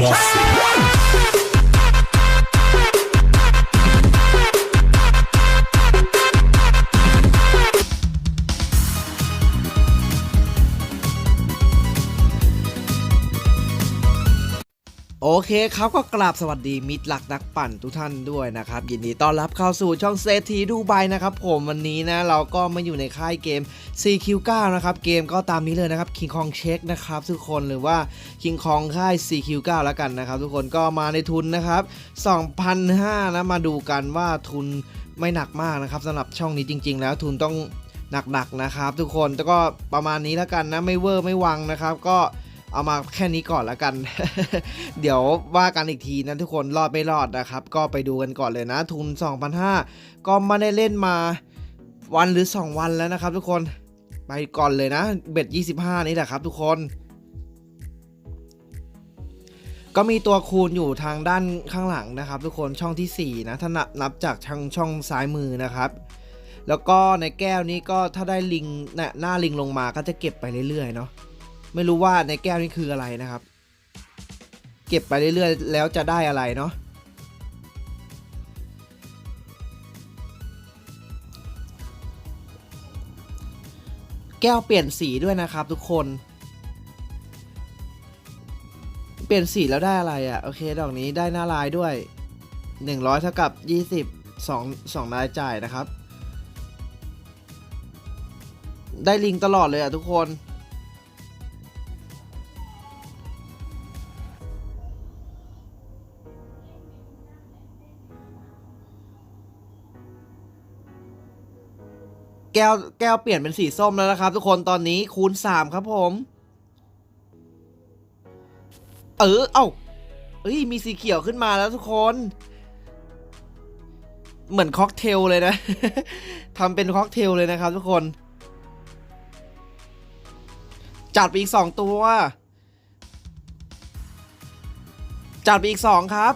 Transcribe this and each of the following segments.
Mossi. เคครับก็กราบสวัสดีมิตรหลักนักปั่นทุกท่านด้วยนะครับยินดีต้อนรับเข้าสู่ช่องเซทีดูไบนะครับผมวันนี้นะเราก็มาอยู่ในค่ายเกม CQ9 นะครับเกมก็ตามนี้เลยนะครับ King Kong Check นะครับทุกคนหรือว่า King Kong ค่าย CQ9 แล้วกันนะครับทุกคนก็มาในทุนนะครับ2,500นะมาดูกันว่าทุนไม่หนักมากนะครับสำหรับช่องนี้จริง ๆ แล้วทุนต้องหนักๆนะครับ ทุกคนแต่ก็ประมาณนี้แล้วกันนะไม่เวอร์ไม่วังนะครับก็ เอามาแค่นี้ก่อนแล้วกัน เดี๋ยวว่ากันอีกทีนะทุกคนรอดไม่รอดนะครับ ก็ไปดูกันก่อนเลยนะ ทุน 2,500 ก็ไม่ได้เล่นมาวันหรือ 2 วันแล้วนะครับ ทุกคนไปก่อนเลยนะ เบ็ด 25 นี่แหละครับ ทุกคน ก็มีตัวคูณอยู่ทางด้านข้างหลังนะครับ ทุกคนช่องที่ 4 นะ ถ้านับนับจากทางช่องซ้ายมือนะครับแล้วก็ในแก้วนี้ก็ถ้าได้ลิงเนี่ยหน้าลิงลงมาก็จะเก็บไปเรื่อยๆเนาะ ไม่รู้ว่าในแก้วนี่คืออะไรนะครับ เก็บไปเรื่อยๆ แล้วจะได้อะไรเนาะแก้วเปลี่ยนสีด้วยนะครับทุกคน เปลี่ยนสีแล้วได้อะไรอะ่ะ โอเค ดอกนี้ได้หน้าลายด้วย 100 เท่ากับ 20 2 2รายจ่ายนะครับ ได้ลิงตลอดเลยอะทุกคน แก้วแก้วเปลี่ยนเป็นสีส้มแล้วนะครับ ทุกคนตอนนี้คูณ 3 ครับผม เออ เอ้าเอ้ยมีสีเขียวขึ้นมาแล้วทุกคน เหมือนค็อกเทลเลยนะทำเป็นค็อกเทลเลยนะครับทุกคน จัดไปอีก 2 ตัว จัดไปอีก 2 ครับ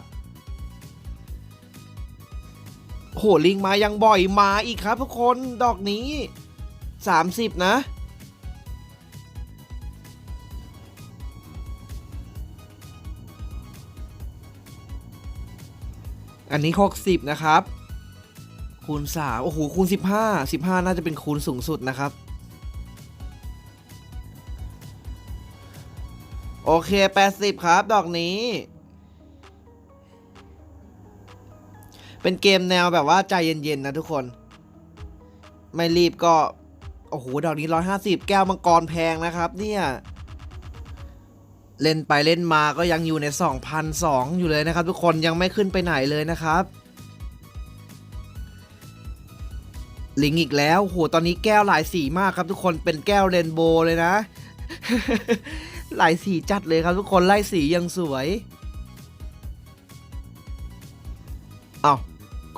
โหลิงมายังบ่อยมาอีกครับทุกคนดอกนี้ 30 นะ อันนี้ 60 นะครับ คูณ3โอ้โหคูณ 15 15 น่าจะเป็นคูณสูงสุดนะครับ โอเค 80 ครับ ดอกนี้ เป็นเกมแนวแบบว่าใจเย็นๆนะทุกคน ไม่รีบก็ โอ้โห ดอกนี้ 150 แก้วมังกรแพงนะครับ เนี่ย เล่นไปเล่นมาก็ยังอยู่ใน 2,002 อยู่เลยนะครับ ทุกคนยังไม่ขึ้นไปไหนเลยนะครับ ลิงอีกแล้วโหตอนนี้แก้วหลายสีมากครับ ทุกคนเป็นแก้วเรนโบว์เลยนะ หลายสีจัดเลยครับทุกคนไล่สียังสวย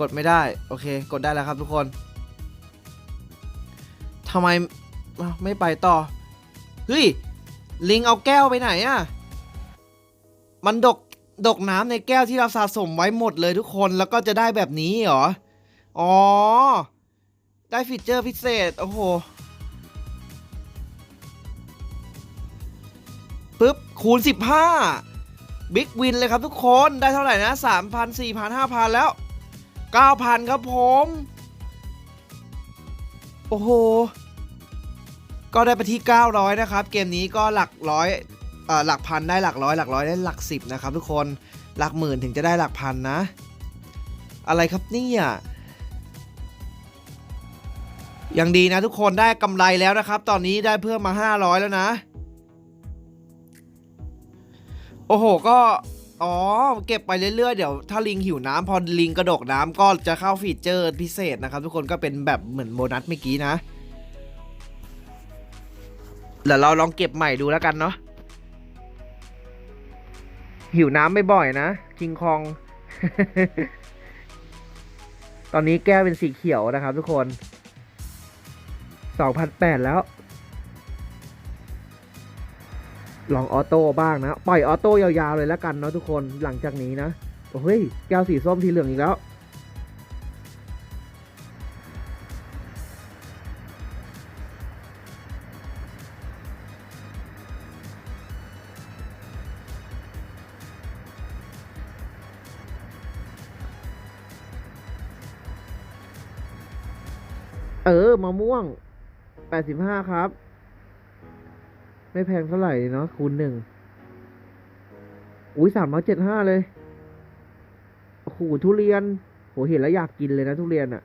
กดไม่ได้ โอเค กดได้แล้วครับทุกคนทำไมไม่ไปต่อ เฮ้ย ลิงเอาแก้วไปไหนอะมันดกดกน้ำในแก้วที่เราสะสมไว้หมดเลยทุกคนแล้วก็จะได้แบบนี้เหรอ อ๋อ ได้ฟีเจอร์พิเศษ โอ้โหปึ๊บ คูณ 15 บิ๊กวินเลยครับทุกคน ได้เท่าไหร่นะ 3,000 4,000 5,000 แล้ว 9,000 ครับผม โอ้โห ก็ได้ไปที่ 900 นะครับ เกมนี้ก็หลักร้อยเอ่อหลักพันได้หลักร้อยหลักร้อยได้หลักสิบนะครับทุกคนหลักหมื่นถึงจะได้หลักพันนะ อะไรครับเนี่ยยังดีนะทุกคนได้กำไรแล้วนะครับ ตอนนี้ได้เพิ่มมา 500 แล้วนะ โอ้โห ก็ อ๋อ เก็บไปเรื่อยๆ เดี๋ยวถ้าลิงหิวน้ำพอลิงกระดกน้ำก็จะเข้าฟีเจอร์พิเศษนะครับ ทุกคนก็เป็นแบบเหมือนโบนัสเมื่อกี้นะเดี๋ยวเราลองเก็บใหม่ดูแล้วกันเนาะหิวน้ำไม่บ่อยนะคิงคอง ตอนนี้แก้วเป็นสีเขียวนะครับทุกคน 2,800 แล้ว ลองออโต้บ้างนะ ปล่อยออโต้ยาวๆเลยแล้วกันเนาะทุกคนหลังจากนี้นะเฮ้ยแก้วสีส้มทีเหลืองอีกแล้ว เออมะม่วง 85 ครับ ไม่แพงเท่าไหร่เนาะคูณหนึ่งอุ้ยสามร้อยเจ็ดห้าเลยโอ้โหทุเรียนโหเห็นแล้วอยากกินเลยนะทุเรียนอะ่ะ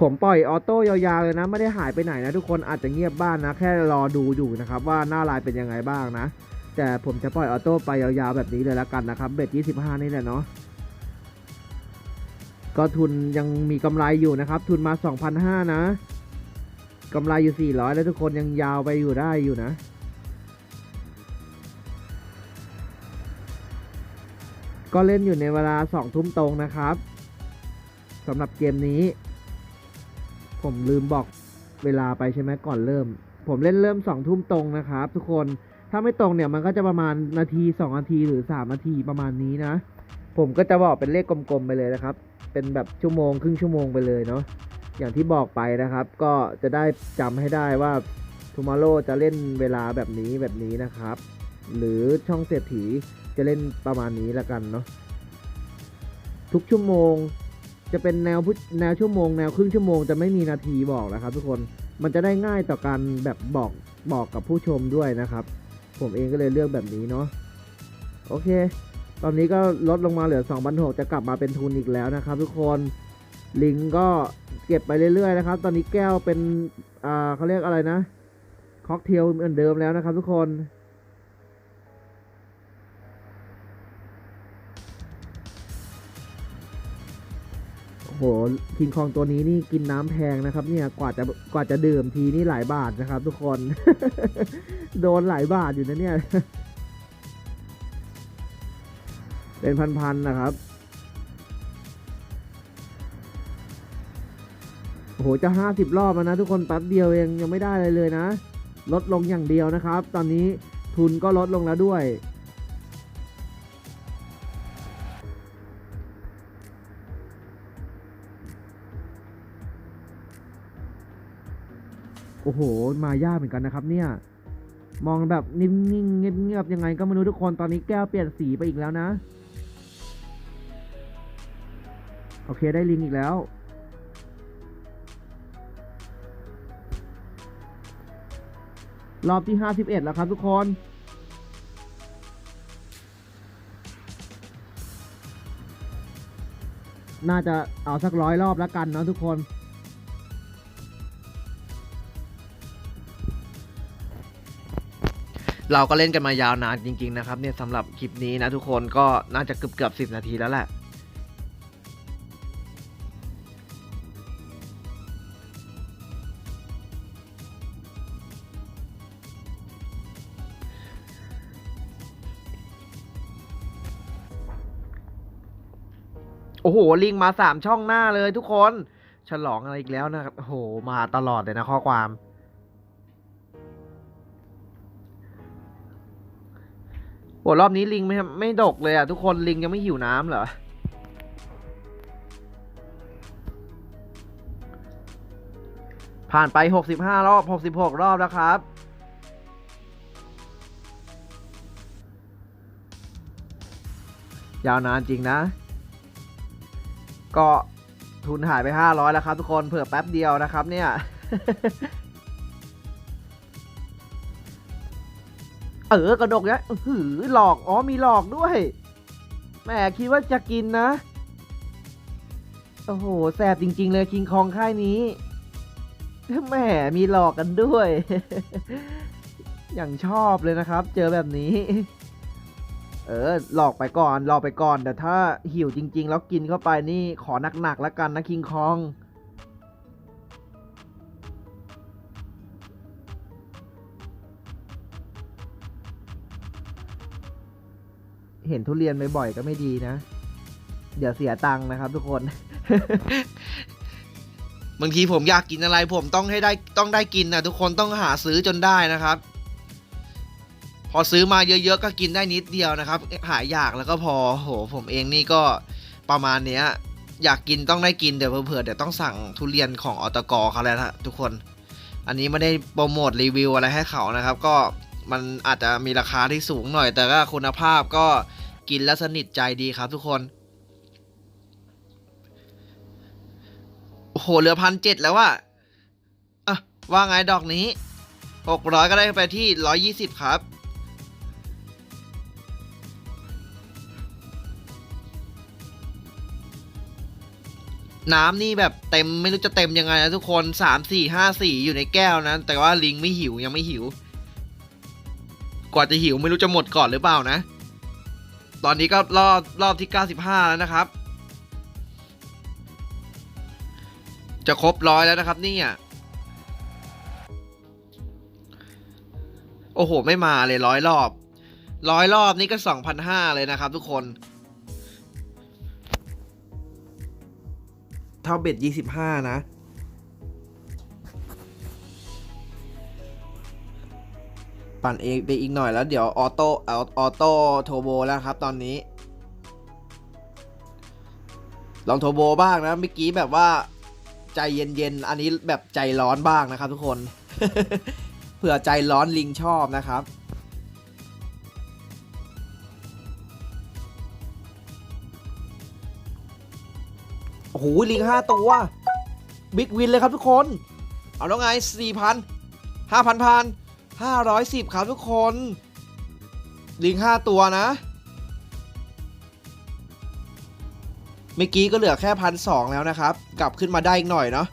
ผมปล่อยออโต้ยาวๆเลยนะ ไม่ได้หายไปไหนนะทุกคนอาจจะเงียบบ้านนะ แค่รอดูอยู่นะครับว่าหน้าลายเป็นยังไงบ้างนะ แต่ผมจะปล่อยออโต้ไปยาวๆแบบนี้เลยแล้วกันนะครับเบ็ด25 นี่แหละเนาะก็ทุนยังมีกำไรอยู่นะครับ ทุนมา 2,500 นะกำไรอยู่ 400 แล้วทุกคนยังยาวไปอยู่ได้อยู่นะ ก็เล่นอยู่ในเวลา 2 ทุ่มตรงนะครับสำหรับเกมนี้ ผมลืมบอกเวลาไปใช่ไหมก่อนเริ่ม ผมเล่นเริ่มสองทุ่มตรงนะครับ ทุกคน ถ้าไม่ตรงเนี่ยมันก็จะประมาณนาทีสองนาทีหรือสามนาทีประมาณนี้นะ ผมก็จะบอกเป็นเลขกลมๆไปเลยนะครับ เป็นแบบชั่วโมงครึ่งชั่วโมงไปเลยเนาะอย่างที่บอกไปนะครับ ก็จะได้จำให้ได้ว่า Tomorrow จะเล่นเวลาแบบนี้แบบนี้นะครับ หรือช่องเศรษฐีจะเล่นประมาณนี้ละกันเนาะทุกชั่วโมงจะเป็นแนวพุแนวชั่วโมงแนวครึ่งชั่วโมงจะไม่มีนาทีบอกนะครับ ทุกคนมันจะได้ง่ายต่อการแบบบอกบอกกับผู้ชมด้วยนะครับ ผมเองก็เลยเลือกแบบนี้เนาะโอเค ตอนนี้ก็ลดลงมาเหลือ2 6 0 0จะกลับมาเป็นทุนอีกแล้วนะครับ ทุกคนลิงก็เก็บไปเรื่อยๆนะครับ ตอนนี้แก้วเป็นอ่าเขาเรียกอะไรนะค็อกเทลเหมือนเดิมแล้วนะครับ ทุกคน โอ้โหคิงคองตัวนี้นี่กินน้ำแพงนะครับ เนี่ยกว่าจะกว่าจะดื่มทีนี่หลายบาทนะครับ ทุกคน โดนหลายบาทอยู่นะเนี่ย เป็นพันๆนะครับโอ้โหจะห้าสิบรอบแล้วนะทุกคนแป๊บเดียวเองยังไม่ได้เลยเลยนะ ลดลงอย่างเดียวนะครับ ตอนนี้ทุนก็ลดลงแล้วด้วย โอ้โห มายากเหมือนกันนะครับ เนี่ย มองแบบนิ่งๆเงียบๆยังไงก็ไม่รู้ทุกคนตอนนี้แก้วเปลี่ยนสีไปอีกแล้วนะ โอเคได้ลิงอีกแล้ว รอบที่ 51 แล้วครับทุกคนน่าจะเอาสักร้อยรอบแล้วกันเนาะทุกคน เราก็เล่นกันมายาวนานจริง ๆ นะครับเนี่ยสำหรับคลิปนี้นะทุกคนก็น่าจะเกือบเกือบสิบนาทีแล้วแหละโอ้โห ลิงมาสามช่องหน้าเลยทุกคน ฉลองอะไรอีกแล้วนะครับโอ้โห มาตลอดเลยนะข้อความ อ้รอบนี้ลิงไม่ไม่ดกเลยอะทุกคนลิงยังไม่หิวน้ำเหรอผ่านไป 65 รอบ 66 รอบแล้วครับ ยาวนานจริงนะ ก็ทุนหายไป 500 แล้วครับทุกคนเผื่อแป๊บเดียวนะครับเนี่ย เออกระดกเนี่ยหือหลอก อ๋อมีหลอกด้วย แหมคิดว่าจะกินนะ โอ้โหแสบจริง ๆ เลยคิงคองค่ายนี้ แหมมีหลอกกันด้วย อย่างชอบเลยนะครับ เจอแบบนี้ เออหลอกไปก่อนหลอกไปก่อนแต่ถ้าหิวจริง ๆ แล้วกินเข้าไปนี่ขอหนักๆแล้วกันนะคิงคอง เห็นทุเรียนบ่อยๆก็ไม่ดีนะ เดี๋ยวเสียตังค์นะครับทุกคน บางทีผมอยากกินอะไร ผมต้องให้ได้ต้องได้กินนะทุกคนต้องหาซื้อจนได้นะครับ พอซื้อมาเยอะๆก็กินได้นิดเดียวนะครับ หายอยากแล้วก็พอโห ผมเองนี่ก็ประมาณเนี้ย อยากกินต้องได้กินเดี๋ยวเผื่อเดี๋ยวต้องสั่งทุเรียนของอตกเขาแล้วนะทุกคน อันนี้ไม่ได้โปรโมทรีวิวอะไรให้เขานะครับ ก็ มันอาจจะมีราคาที่สูงหน่อย แต่ก็คุณภาพก็กินแล้วสนิทใจดีครับทุกคนโอ้โหเหลือพันเจ็ดแล้วว่ะอะว่าไงดอกนี้หกร้อยก็ได้ไปที่ร้อยยี่สิบครับน้ำนี่แบบเต็มไม่รู้จะเต็มยังไงนะทุกคนสามสี่ห้าสี่อยู่ในแก้วนะ แต่ว่าลิงไม่หิวยังไม่หิว กว่าจะหิวไม่รู้จะหมดก่อนหรือเปล่านะ ตอนนี้ก็รอบรอบที่เก้าสิบห้าแล้วนะครับ จะครบร้อยแล้วนะครับเนี่ยโอ้โห ไม่มาเลยร้อยรอบร้อยรอบนี่ก็สองพันห้าเลยนะครับทุกคน เท่าเบ็ดยี่สิบห้านะ ปั่นเองไปอีกหน่อยแล้วเดี๋ยวออโต้เอาออโต้โทโบแล้วครับตอนนี้ ลองโทโบบ้างนะเมื่อกี้แบบว่าใจเย็นๆ อันนี้แบบใจร้อนบ้างนะครับทุกคน เผื่อใจร้อนลิงชอบนะครับโอ้โหลิงห้าตัวบิ๊กวินเลยครับทุกคน เอาแล้วไงสี่พันห้าพันพัน ห้าร้อยสิบครับทุกคน ลิงห้าตัวนะ เมื่อกี้ก็เหลือแค่พันสองแล้วนะครับ กลับขึ้นมาได้อีกหน่อยเนาะ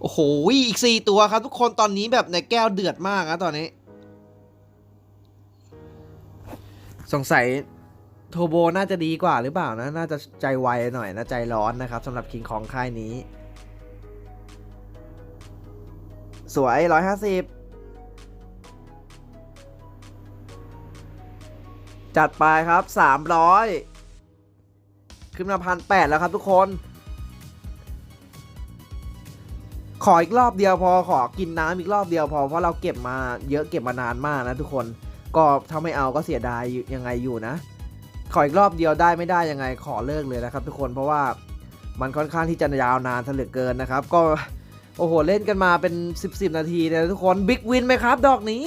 โอ้โหอีกสี่ตัวครับทุกคนตอนนี้แบบในแก้วเดือดมากนะตอนนี้ สงสัยโทโบน่าจะดีกว่าหรือเปล่านะ น่าจะใจไวหน่อยนะ ใจร้อนนะครับสำหรับคิงของค่ายนี้ สวยร้อยห้าสิบจัดไปครับสามร้อยขึ้นมาพันแปดแล้วครับทุกคน ขออีกรอบเดียวพอขอกินน้ำอีกรอบเดียวพอเพราะเราเก็บมาเยอะเก็บมานานมากนะทุกคนก็ถ้าไม่เอาก็เสียดายยังไงอยู่นะ ขออีกรอบเดียวได้ไม่ได้ยังไงขอเลิกเลยนะครับ ทุกคนเพราะว่ามันค่อนข้างที่จะยาวนานเหลือเกินนะครับ ก็ โอ้โห เล่นกันมาเป็น 10 10 นาทีเลยทุกคนบิ๊กวินไหมครับ ดอกนี้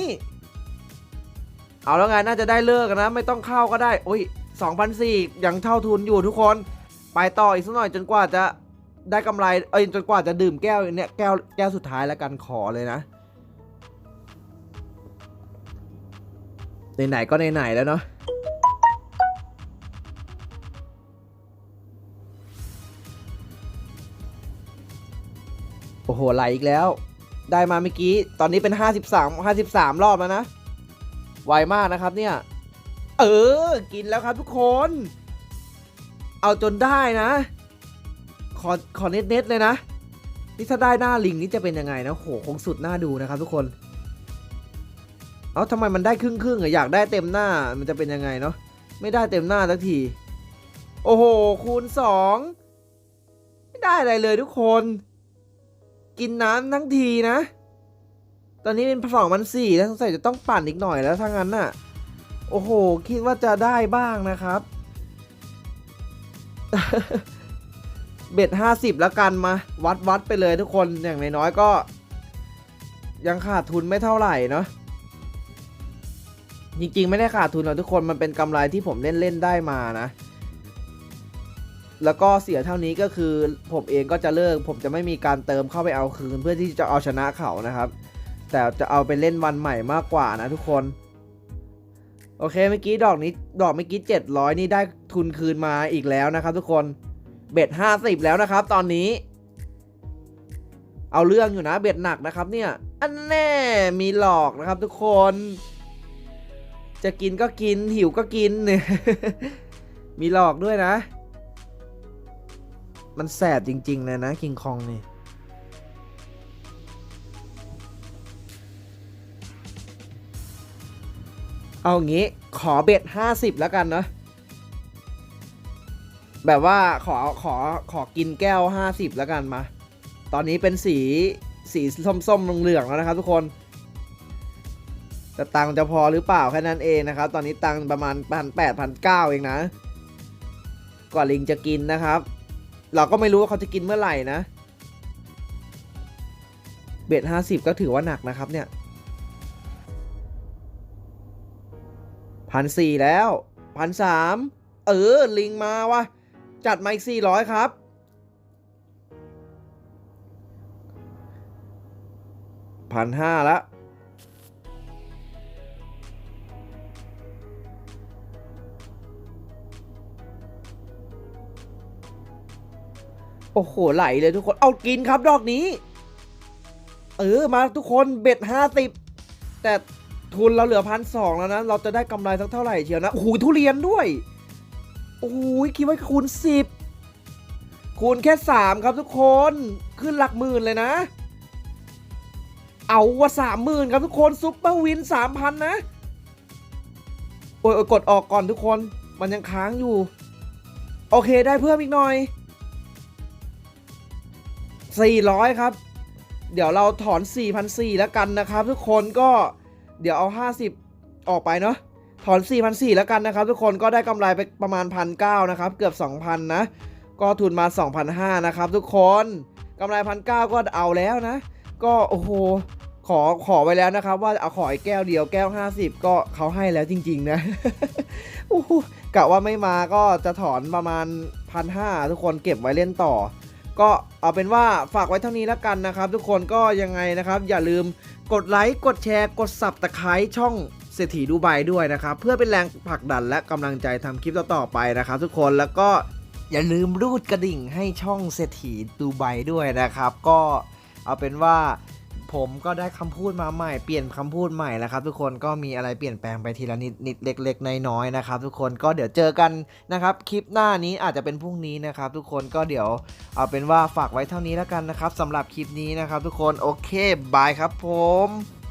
เอาแล้วไงน่าจะได้เลิกนะ ไม่ต้องเข้าก็ได้ โอ้ย2,004ยังเท่าทุนอยู่ทุกคน ไปต่ออีกสักหน่อยจนกว่าจะได้กำไร เอ้ยจนกว่าจะดื่มแก้วเนี่ยแก้วแก้วสุดท้ายแล้วกันขอเลยนะไหนๆก็ไหนๆแล้วเนาะ อ้โหไหลอีกแล้ว ได้มาเมื่อกี้ ตอนนี้เป็น 53 53 รอบแล้วนะ ไวมากนะครับเนี่ย เออ กินแล้วครับทุกคน เอาจนได้นะ ขอ ขอเน็ตๆเลยนะ นี่ถ้าได้หน้าลิงนี่จะเป็นยังไงนะโหคงสุดหน้าดูนะครับทุกคน เอ้าทำไมมันได้ครึ่งครึ่งๆอะอยากได้เต็มหน้า มันจะเป็นยังไงเนาะ ไม่ได้เต็มหน้าสักที โอ้โห คูณสองไม่ได้อะไรเลยทุกคน กินน้ำทั้งทีนะ ตอนนี้เป็นสองมันสี่แล้วสงสัยจะต้องปั่นอีกหน่อยแล้วถ้างั้นน่ะ โอ้โห คิดว่าจะได้บ้างนะครับ เบ็ดห้าสิบแล้วกันมา วัดวัดไปเลยทุกคนอย่างน้อยๆก็ ยังขาดทุนไม่เท่าไหร่เนาะจริงๆ ไม่ได้ขาดทุนหรอกทุกคนมันเป็นกำไรที่ผมเล่นเล่นได้มานะ แล้วก็เสียเท่านี้ก็คือผมเองก็จะเลิก ผมจะไม่มีการเติมเข้าไปเอาคืน เพื่อที่จะเอาชนะเขานะครับ แต่จะเอาไปเล่นวันใหม่มากกว่านะทุกคน โอเคเมื่อกี้ดอกนี้ดอกเมื่อกี้ 700 นี่ได้ทุนคืนมาอีกแล้วนะครับ ทุกคนเบ็ด50 แล้วนะครับ ตอนนี้ เอาเรื่องอยู่นะเบ็ดหนักนะครับ เนี่ยอันแน่มีหลอกนะครับ ทุกคน จะกินก็กินหิวก็กินเนี่ยมีหลอกด้วยนะ มันแสบจริง ๆ เลยนะคิงคองนี่เอางี้ขอเบ็ดห้าสิบแล้วกันเนาะแบบว่าขอขอขอกินแก้วห้าสิบแล้วกันมา ตอนนี้เป็นสีสีส้มๆเหลืองๆแล้วนะครับทุกคนแต่ตังจะพอหรือเปล่าแค่นั้นเองนะครับ ตอนนี้ตังประมาณพันแปดพันเก้าเองนะกว่าลิงจะกินนะครับ เราก็ไม่รู้ว่าเขาจะกินเมื่อไหร่นะ เบ็ดห้าสิบก็ถือว่าหนักนะครับเนี่ยพันสี่แล้วพันสามเออ ลิงมาวะจัดมาอีกสี่ร้อยครับ พันห้าละ โอ้โหไหลเลยทุกคนเอากินครับดอกนี้ เออมาทุกคนเบ็ดห้าสิบแต่ทุนเราเหลือพันสองแล้วนะ เราจะได้กำไรสักเท่าไหร่เชียวนะโอ้โหทุเรียนด้วยโอ้โหคิดว่าคูณสิบคูณแค่สามครับทุกคนขึ้นหลักหมื่นเลยนะ เอาว่าสามหมื่นครับทุกคนซุปเปอร์วินสามพันนะโอ้ยโอ้ยกดออกก่อนทุกคน มันยังค้างอยู่ โอเคได้เพิ่มอีกหน่อย 400 ครับ เดี๋ยวเราถอน 4,400แล้วกันนะครับ ทุกคนก็เดี๋ยวเอา 50 ออกไปเนาะถอน 4,400แล้วกันนะครับ ทุกคนก็ได้กำไรไปประมาณ 1,900นะครับ เกือบ 2,000 นะ ก็ทุนมา 2,500 นะครับ ทุกคนกำไร 1,900 ก็เอาแล้วนะ ก็โอ้โหขอขอไว้แล้วนะครับ ว่าเอาขออีกแก้วเดียวแก้ว 50 ก็เขาให้แล้วจริง ๆ นะโอ้โหกะว่าไม่มาก็จะถอนประมาณ 1,500 ทุกคนเก็บไว้เล่นต่อ ก็เอาเป็นว่าฝากไว้เท่านี้แล้วกันนะครับ ทุกคนก็ยังไงนะครับ อย่าลืมกดไลค์กดแชร์กดสับตะไคร้ช่องเศรษฐีดูไบด้วยนะครับ เพื่อเป็นแรงผลักดันและกำลังใจทำคลิปต่อๆไปนะครับ ทุกคนแล้วก็อย่าลืมรูดกระดิ่งให้ช่องเศรษฐีดูไบด้วยนะครับ ก็เอาเป็นว่า ผมก็ได้คำพูดมาใหม่เปลี่ยนคำพูดใหม่แล้วครับ ทุกคนก็มีอะไรเปลี่ยนแปลงไปทีละนิดนิดเล็ก ๆ น้อยๆนะครับ ทุกคนก็เดี๋ยวเจอกันนะครับคลิปหน้านี้อาจจะเป็นพรุ่งนี้นะครับ ทุกคนก็เดี๋ยวเอาเป็นว่าฝากไว้เท่านี้แล้วกันนะครับสำหรับคลิปนี้นะครับ ทุกคนโอเคบายครับผม